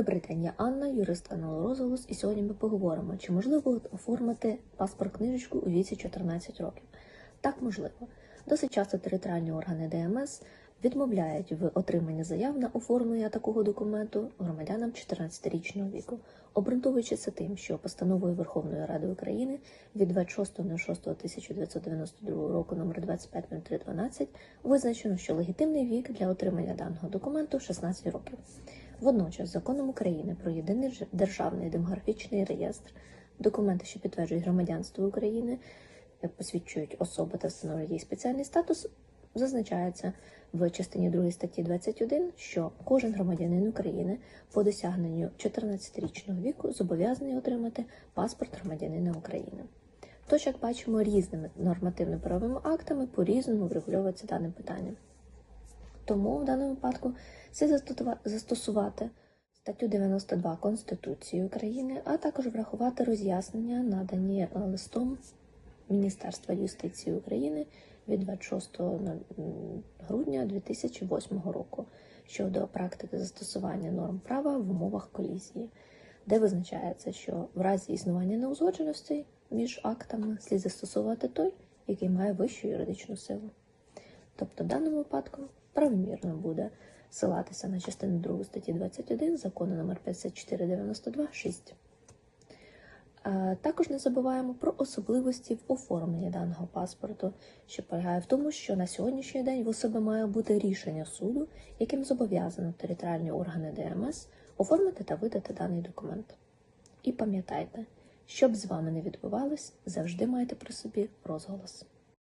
Добрий день, я Анна, юрист каналу Розголос, і сьогодні ми поговоримо, чи можливо оформити паспорт книжечку у віці 14 років. Так, можливо. Досить часто територіальні органи ДМС відмовляють в отриманні заяв на оформлення такого документу громадянам 14-річного віку, обґрунтовуючи це тим, що постановою Верховної Ради України від 26.06.1992 року номер 250312 визначено, що легітимний вік для отримання даного документу 16 років. Водночас законом України про єдиний державний демографічний реєстр, документи, що підтверджують громадянство України, е, посвідчують особу та встановлюють її спеціальний статус, зазначається в частині 2 статті 21, що кожен громадянин України по досягненню 14-річного віку зобов'язаний отримати паспорт громадянина України. Тож, як бачимо, різними нормативно-правовими актами по-різному врегульовується дане питання. Тому в даному випадку слід застосувати статтю 92 Конституції України, а також врахувати роз'яснення, надані е, листом Міністерства юстиції України від 26 грудня 2008 року щодо практики застосування норм права в умовах колізії, де визначається, що в разі існування неузгодженостей між актами слід застосувати той, який має вищу юридичну силу. Тобто в даному випадку правомірно буде ссилатися на частину 2 статті 21 закону номер 5492 6. Е, Також не забуваємо про особливості в оформленні даного паспорту, що полягає в тому, що на сьогоднішній день в особи має бути рішення суду, яким зобов'язано територіальні органи ДМС оформити та видати даний документ. І пам'ятайте, що б з вами не відбувалось, завжди майте при собі розголос.